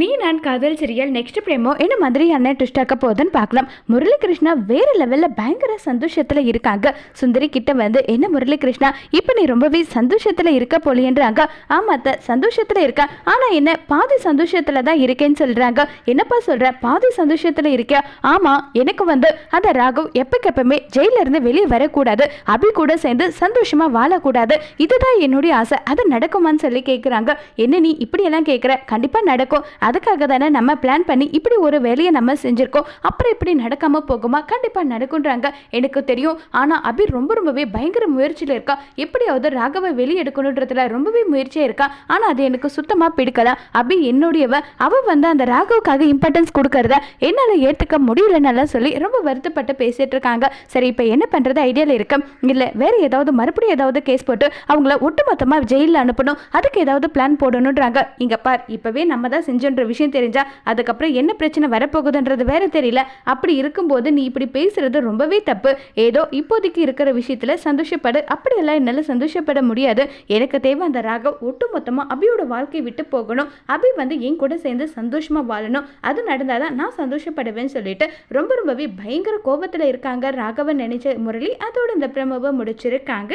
நீ நான் காதல் சீரியல் நெக்ஸ்ட் பிரேமோ என்ன மாதிரியான ட்விஸ்ட் ஆக்க போகுதுன்னு பார்க்கலாம். முரளிகிருஷ்ணா வேற லெவலில் பயங்கர சந்தோஷத்தில் இருக்காங்க. சுந்தரி கிட்ட வந்து என்ன முரளிகிருஷ்ணா இப்போ நீ ரொம்பவே சந்தோஷத்தில் இருக்க போலியன்றாங்க. ஆமாத்த சந்தோஷத்தில் இருக்கா ஆனால் என்ன பாதி சந்தோஷத்தில் தான் இருக்கேன்னு சொல்கிறாங்க என்னப்பா சொல்கிற பாதி சந்தோஷத்தில் இருக்க ஆமாம் எனக்கு வந்து. அந்த ராகவ் எப்பக்கப்பவுமே ஜெயில இருந்து வெளியே வரக்கூடாது. அபி கூட சேர்ந்து சந்தோஷமா வாழக்கூடாது. இதுதான் என்னுடைய ஆசை. அது நடக்குமான்னு சொல்லி கேட்குறாங்க என்ன நீ இப்படியெல்லாம் கேட்குற கண்டிப்பாக நடக்கும். அதுக்காக தானே நம்ம பிளான் பண்ணி இப்படி ஒரு வேலையை நம்ம செஞ்சுருக்கோம். அப்புறம் இப்படி நடக்காமல் போகுமா? கண்டிப்பாக நடக்குன்றாங்க எனக்கு தெரியும். ஆனால் அபி ரொம்ப ரொம்பவே பயங்கர முயற்சியில் இருக்கா. எப்படியாவது ராகவை வெளியெடுக்கணுன்றதுல ரொம்பவே முயற்சியாக இருக்கா. ஆனால் அது எனக்கு சுத்தமாக பிடிக்கல. அபி என்னுடையவ. அவ வந்து அந்த ராகவுக்காக இம்பார்ட்டன்ஸ் கொடுக்கறத என்னால் ஏற்றுக்க முடியலன்னெல்லாம் சொல்லி ரொம்ப வருத்தப்பட்டு பேசிட்டு இருக்காங்க. சரி இப்போ என்ன பண்ணுறது ஐடியாவில் இருக்கு. இல்லை வேற ஏதாவது மறுபடியும் ஏதாவது கேஸ் போட்டு அவங்கள ஒட்டுமொத்தமாக ஜெயிலில் அனுப்பணும். அதுக்கு ஏதாவது பிளான் போடணுன்றாங்க. இங்கே பார் இப்போவே நம்ம தான் இருக்குன்ற விஷயம் தெரிஞ்சா அதுக்கப்புறம் என்ன பிரச்சனை வரப்போகுதுன்றது வேற தெரியல. அப்படி இருக்கும்போது நீ இப்படி பேசுறது ரொம்பவே தப்பு. ஏதோ இப்போதைக்கு இருக்கிற விஷயத்துல சந்தோஷப்படு. அப்படியெல்லாம் என்னால் சந்தோஷப்பட முடியாது. எனக்கு தேவை அந்த ராகம் ஒட்டுமொத்தமாக அபியோட வாழ்க்கையை விட்டு போகணும். அபி வந்து என் கூட சேர்ந்து சந்தோஷமா வாழணும். அது நடந்தாதான் நான் சந்தோஷப்படுவேன்னு சொல்லிட்டு ரொம்ப ரொம்பவே பயங்கர கோபத்தில் இருக்காங்க ராகவன் நினைச்ச முரளி. அதோட இந்த பிரமவை முடிச்சிருக்காங்க.